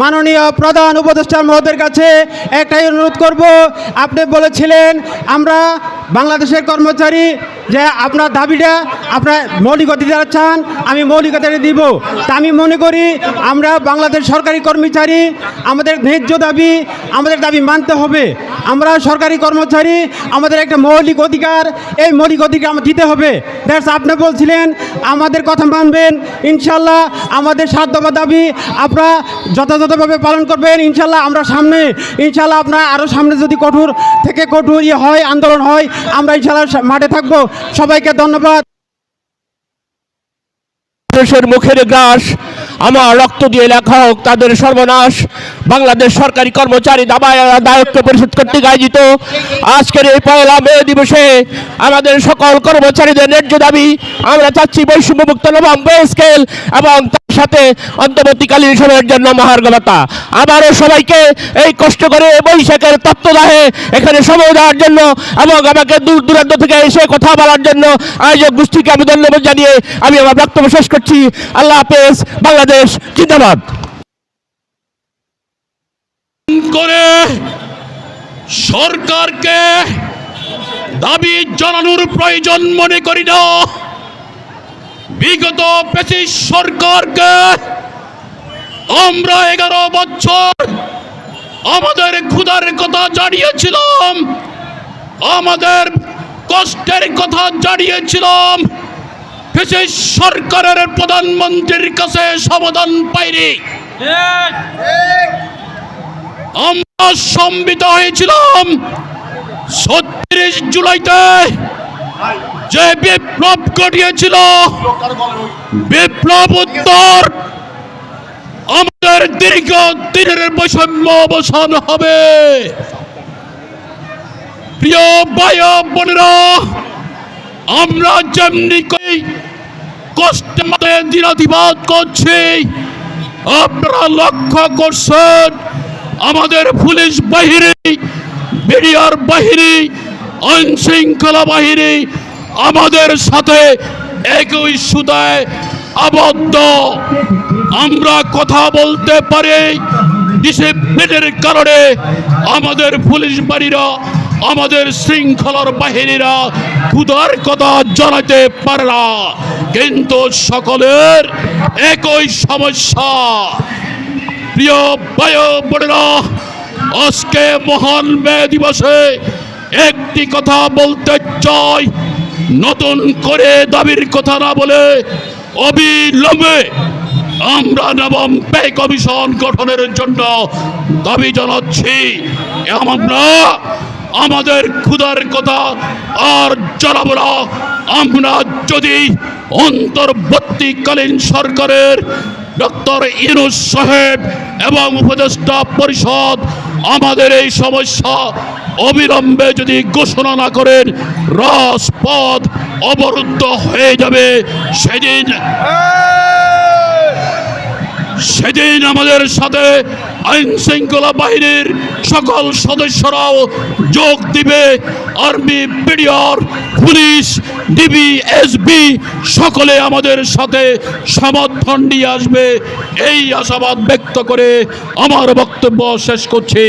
মাননীয় প্রধান উপদেষ্টা মহোদয়ের কাছে একটাই অনুরোধ করব। আপনি বলেছিলেন আমরা বাংলাদেশের কর্মচারী যে আপনার দাবিটা আপনার মৌলিক অধিকার চান, আমি মৌলিক অধিকার দিব। তা আমি মনে করি আমরা বাংলাদেশ সরকারি কর্মচারী, আমাদের ন্যায্য দাবি, আমাদের দাবি মানতে হবে। আমরা সরকারি কর্মচারী, আমাদের একটা মৌলিক অধিকার, এই মৌলিক অধিকার আমার দিতে হবে। দ্যাটস আপনি বলছিলেন, আমাদের কথা মানবেন, ইনশাল্লাহ আমাদের দফা দাবি আপনারা যথাযথভাবে পালন করবেন, ইনশাল্লাহ আমরা সামনে, ইনশাল্লাহ আপনার আরও সামনে যদি কঠোর থেকে কঠোর ইয়ে হয়, আন্দোলন হয় আমরা ইনশাল্লাহ মাঠে থাকব। সবাইকে ধন্যবাদ। মুখের গ্রাস আমার রক্ত দিয়ে লেখা হোক, তাদের সর্বনাশ। বাংলাদেশ সরকারি কর্মচারী দায়িত্ব পরিষদ কর্তৃক আয়োজিত আজকের এই পয়লা মে দিবসে আমাদের সকল কর্মচারীদের ন্যায্য দাবি, আমরা চাচ্ছি বৈষম্যমুক্ত নবম পে স্কেল এবং তার সাথে অন্তর্বর্তীকালীন সময়ের জন্য মহার্গবতা। আবারও সবাইকে এই কষ্ট করে বৈশাখের তত্ত্বদাহে এখানে সময় দেওয়ার জন্য এবং আমাকে দূর দূরান্ত থেকে এসে কথা বলার জন্য আয়োজক গোষ্ঠীকে আমি ধন্যবাদ জানিয়ে আমি আমার বক্তব্য শেষ করছি। আল্লাহ হাফেজ। বাংলাদেশ জিন্দাবাদ। করে সরকারকে দাবি জানানোর প্রয়োজন মনে করি না। বিগত পেশি সরকারকে আমরা এগারো বছর আমাদের ক্ষুধার কথা জানিয়েছিলাম, আমাদের কষ্টের কথা জানিয়েছিলাম পেশি সরকারের প্রধানমন্ত্রীর কাছে সমাধান পাইনি। আমরা সম্বিত হয়েছিলাম ছত্রিশ জুলাইতে যে বিপ্লব ঘটিয়েছিল। বিপ্লব উত্তর আমাদের দীর্ঘ দিনের বৈষম্য অবসান হবে। প্রিয় ও বোনেরা, আমরা যেমনি কই কষ্টে দিনাতিবাদ করছি। আপনারা লক্ষ্য করছেন, আমাদের পুলিশ বাহিনী, মিডিয়ার বাহিনী আইন শৃঙ্খলা বাহিনী আমাদের সাথে একই সুদায় আবদ্ধ। আমরা কথা বলতে পারি ডিসিপ্লিনের কারণে আমাদের পুলিশ বাহিনীরা আমাদের শৃঙ্খলার বাহিনীরা ক্ষুধার কথা জানাতে পারে না কিন্তু সকলের একই সমস্যা। প্রিয় বায়ু বোনেরা, আজকে মহান মে দিবসে একটি কথা বলতে চাই। নতুন করে দাবির কথা না বলে অবিলম্বে আমরা নবম পে কমিশন গঠনের জন্য দাবি জানাচ্ছি। আমরা আমাদের ক্ষুধার কথা আর জানাব না। আমরা যদি অন্তর্বর্তীকালীন সরকারের ডক্টর ইনুস সাহেব এবং উপদেষ্টা পরিষদ আমাদের এই সমস্যা অবিলম্বে যদি ঘোষণা না করেন রাজপথ অবরুদ্ধ হয়ে যাবে। সেদিন সেদিন আমাদের সাথে আইন শৃঙ্খলা বাহিনীর সকল সদস্যরাও যোগ দিবে। Army, BDR, police, DB, SB, সকলে আমাদের সাথে সমর্থন নিয়ে আসবে। এই আশাবাদ ব্যক্ত করে আমার বক্তব্য শেষ করছি।